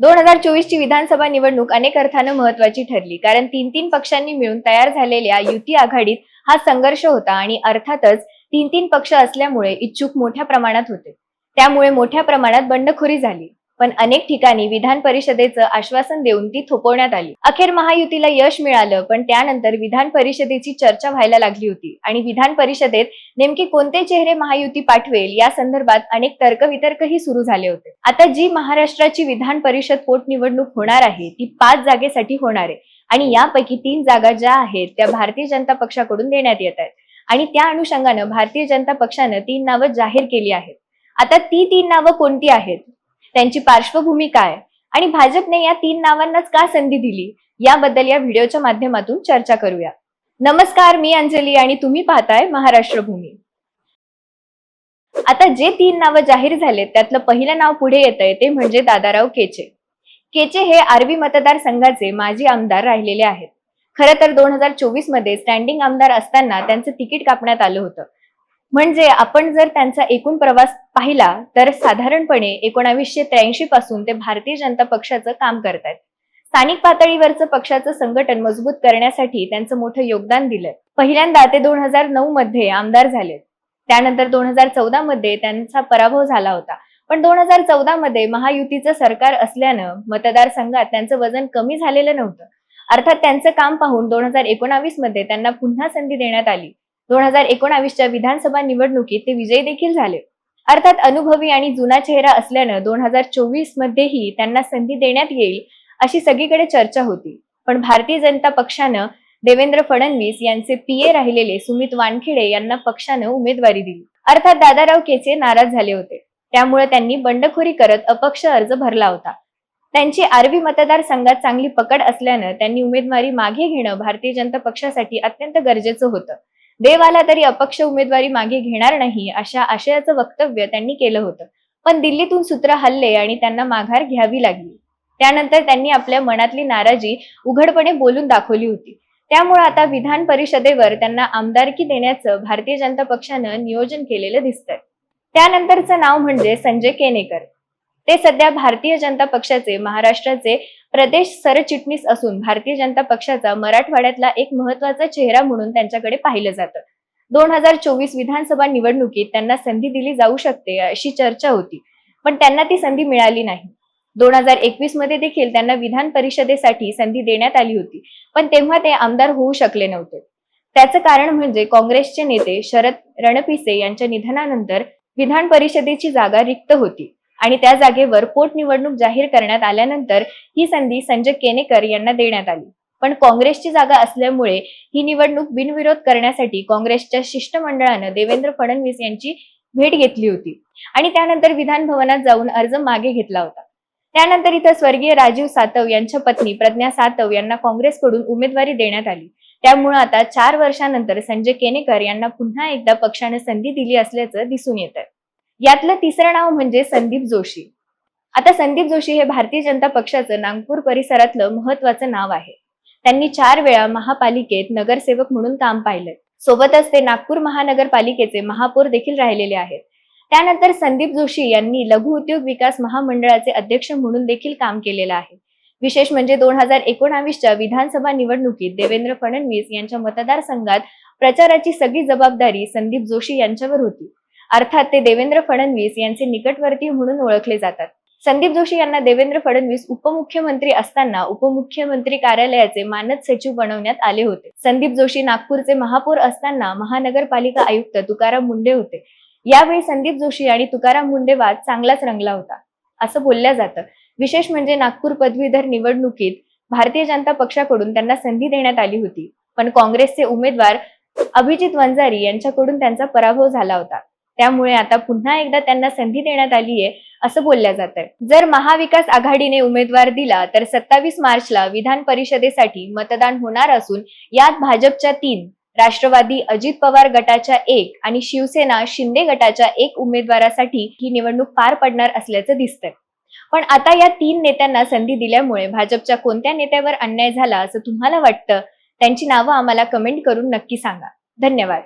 दोन हजार चोवीस ची विधानसभा निवडणूक अनेक अर्थानं महत्वाची ठरली. कारण तीन तीन पक्षांनी मिळून तयार झालेल्या युती आघाडीत हा संघर्ष होता आणि अर्थातच तीन तीन पक्ष असल्यामुळे इच्छुक मोठ्या प्रमाणात होते. त्यामुळे मोठ्या प्रमाणात बंडखोरी झाली. पण अनेक ठिकाणी विधान परिषदेचं आश्वासन देऊन ती थोपवण्यात आली. अखेर महायुतीला यश मिळालं पण त्यानंतर विधान परिषदेची चर्चा व्हायला लागली होती आणि विधान परिषदेत नेमके कोणते चेहरे महायुती पाठवेल या संदर्भात अनेक तर्कवितर्कही सुरू झाले होते. आता जी महाराष्ट्राची विधान परिषद पोटनिवडणूक होणार आहे ती पाच जागेसाठी होणार आहे आणि यापैकी तीन जागा ज्या आहेत त्या भारतीय जनता पक्षाकडून देण्यात येत आहेत. आणि त्या अनुषंगानं भारतीय जनता पक्षानं तीन नावं जाहीर केली आहेत. आता ती तीन नावं कोणती आहेत? त्यांची पार्श्वभूमी काय? आणि भाजपने या तीन नावांनाच का संधी दिली? याबद्दल या व्हिडिओच्या माध्यमातून चर्चा करूया. नमस्कार मी अंजली आणि तुम्ही पाहताय महाराष्ट्र भूमी आता जे तीन नावं जाहीर झालेत त्यातलं पहिलं नाव पुढे येत आहे ते म्हणजे दादाराव केचे. केचे हे आर्वी मतदारसंघाचे माजी आमदार राहिलेले आहेत. खरं तर दोन हजार चोवीसमध्ये स्टँडिंग आमदार असताना त्यांचं तिकीट कापण्यात आलं होतं. म्हणजे आपण जर त्यांचा एकूण प्रवास पाहिला तर साधारणपणे एकोणावीसशे त्र्याऐंशी पासून ते भारतीय जनता पक्षाचं काम करतायत. स्थानिक पातळीवरचं पक्षाचं संघटन मजबूत करण्यासाठी त्यांचं मोठं योगदान दिलंय. पहिल्यांदा ते दोन हजार नऊ मध्ये आमदार झाले त्यानंतर दोन हजार चौदा मध्ये त्यांचा पराभव झाला होता. पण दोन हजार चौदा मध्ये महायुतीचं सरकार असल्यानं मतदारसंघात त्यांचं वजन कमी झालेलं नव्हतं. अर्थात त्यांचं काम पाहून दोन हजार एकोणावीसमध्ये त्यांना पुन्हा संधी देण्यात आली. दोन हजार एकोणावीसच्या विधानसभा निवडणुकीत ते विजयी देखील झाले. अर्थात अनुभवी आणि जुना चेहरा असल्यानं दोन हजार चोवीस मध्येही त्यांना संधी देण्यात येईल अशी सगळीकडे चर्चा होती. पण भारतीय जनता पक्षानं देवेंद्र फडणवीस यांचे पीए राहिलेले सुमित वानखेडे यांना पक्षानं उमेदवारी दिली. अर्थात दादाराव केचे नाराज झाले होते. त्यामुळे त्यांनी बंडखोरी करत अपक्ष अर्ज भरला होता. त्यांची आरबी मतदारसंघात चांगली पकड असल्यानं त्यांनी उमेदवारी मागे घेणं भारतीय जनता पक्षासाठी अत्यंत गरजेचं होतं. देव आला तरी अपक्ष उमेदवारी मागे घेणार नाही अशा आशयाचं वक्तव्य त्यांनी केलं होतं. पण दिल्लीतून सूत्र हल्ले आणि त्यांना माघार घ्यावी लागली. त्यानंतर त्यांनी आपल्या मनातली नाराजी उघडपणे बोलून दाखवली होती. त्यामुळे आता विधान परिषदेवर त्यांना आमदारकी देण्याचं भारतीय जनता पक्षानं नियोजन केलेलं दिसतंय. त्यानंतरचं नाव म्हणजे संजय केनेकर. ते सध्या भारतीय जनता पक्षाचे महाराष्ट्राचे प्रदेश सरचिटणीस असून भारतीय जनता पक्षाचा मराठवाड्यातला एक महत्त्वाचा चेहरा म्हणून त्यांच्याकडे पाहिलं जातं. दोन हजार चोवीस विधानसभा निवडणुकीत त्यांना संधी दिली जाऊ शकते अशी चर्चा होती पण त्यांना ती संधी मिळाली नाही. दोन हजार एकवीसमध्ये देखील त्यांना विधान परिषदेसाठी संधी देण्यात आली होती पण तेव्हा ते आमदार होऊ शकले नव्हते. त्याचं कारण म्हणजे काँग्रेसचे नेते शरद रणपिसे यांच्या निधनानंतर विधान परिषदेची जागा रिक्त होती. आणि त्या जागेवर पोटनिवडणूक जाहीर करण्यात आल्यानंतर ही संधी संजय केनेकर यांना देण्यात आली. पण काँग्रेसची जागा असल्यामुळे ही निवडणूक बिनविरोध करण्यासाठी काँग्रेसच्या शिष्टमंडळानं देवेंद्र फडणवीस यांची भेट घेतली होती. आणि त्यानंतर विधान भवनात जाऊन अर्ज मागे घेतला होता. त्यानंतर इथं स्वर्गीय राजीव सातव यांच्या पत्नी प्रज्ञा सातव यांना काँग्रेसकडून उमेदवारी देण्यात आली. त्यामुळे आता चार वर्षानंतर संजय केनेकर यांना पुन्हा एकदा पक्षाने संधी दिली असल्याचं दिसून येत आहे यातलं तिसरं नाव म्हणजे संदीप जोशी. आता संदीप जोशी हे भारतीय जनता पक्षाचं नागपूर परिसरातलं महत्वाचं नाव आहे. त्यांनी चार वेळा महापालिकेत नगरसेवक म्हणून काम पाहिलं. सोबतच ते नागपूर महानगरपालिकेचे महापौर देखील राहिलेले आहेत. त्यानंतर संदीप जोशी यांनी लघु उद्योग विकास महामंडळाचे अध्यक्ष म्हणून देखील काम केलेलं आहे. विशेष म्हणजे दोन हजार एकोणावीसच्या विधानसभा निवडणुकीत देवेंद्र फडणवीस यांच्या मतदारसंघात प्रचाराची सगळी जबाबदारी संदीप जोशी यांच्यावर होती. अर्थात ते देवेंद्र फडणवीस यांचे निकटवर्ती म्हणून ओळखले जातात. संदीप जोशी यांना देवेंद्र फडणवीस उपमुख्यमंत्री असताना उपमुख्यमंत्री कार्यालयाचे मानद सचिव बनवण्यात आले होते. संदीप जोशी नागपूरचे महापौर असताना महानगरपालिका आयुक्त तुकाराम मुंडे होते. यावेळी संदीप जोशी आणि तुकाराम मुंडे वाद चांगलाच रंगला होता. असं बोलल्या जातं. विशेष म्हणजे नागपूर पदवीधर निवडणुकीत भारतीय जनता पक्षाकडून त्यांना संधी देण्यात आली होती. पण काँग्रेसचे उमेदवार अभिजित वंजारी यांच्याकडून त्यांचा पराभव झाला होता. त्यामुळे आता पुन्हा एकदा त्यांना संधी देण्यात आली आहे असं बोलल्या जात आहे जर महाविकास आघाडीने उमेदवार दिला तर सत्तावीस मार्चला विधान परिषदेसाठी मतदान होणार असून यात भाजपच्या तीन राष्ट्रवादी अजित पवार गटाच्या एक आणि शिवसेना शिंदे गटाच्या एक उमेदवारासाठी ही निवडणूक पार पडणार असल्याचं दिसतंय. पण आता या तीन नेत्यांना संधी दिल्यामुळे भाजपच्या कोणत्या नेत्यावर अन्याय झाला असं तुम्हाला वाटतं? त्यांची नावं आम्हाला कमेंट करून नक्की सांगा. धन्यवाद.